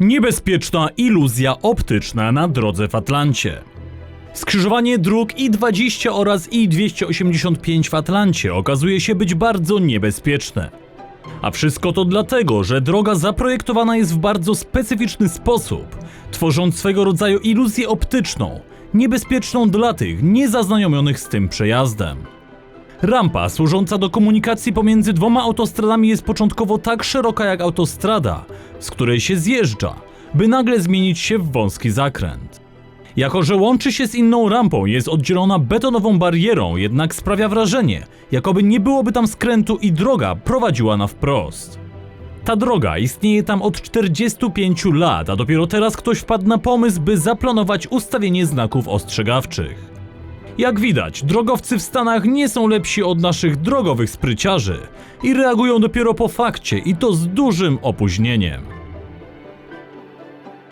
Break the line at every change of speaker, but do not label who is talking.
Niebezpieczna iluzja optyczna na drodze w Atlancie. Skrzyżowanie dróg I-20 oraz I-285 w Atlancie okazuje się być bardzo niebezpieczne. A wszystko to dlatego, że droga zaprojektowana jest w bardzo specyficzny sposób, tworząc swego rodzaju iluzję optyczną, niebezpieczną dla tych niezaznajomionych z tym przejazdem. Rampa służąca do komunikacji pomiędzy dwoma autostradami jest początkowo tak szeroka jak autostrada, z której się zjeżdża, by nagle zmienić się w wąski zakręt. Jako, że łączy się z inną rampą, jest oddzielona betonową barierą, jednak sprawia wrażenie, jakoby nie byłoby tam skrętu i droga prowadziła na wprost. Ta droga istnieje tam od 45 lat, a dopiero teraz ktoś wpadł na pomysł, by zaplanować ustawienie znaków ostrzegawczych. Jak widać, drogowcy w Stanach nie są lepsi od naszych drogowych spryciarzy i reagują dopiero po fakcie i to z dużym opóźnieniem.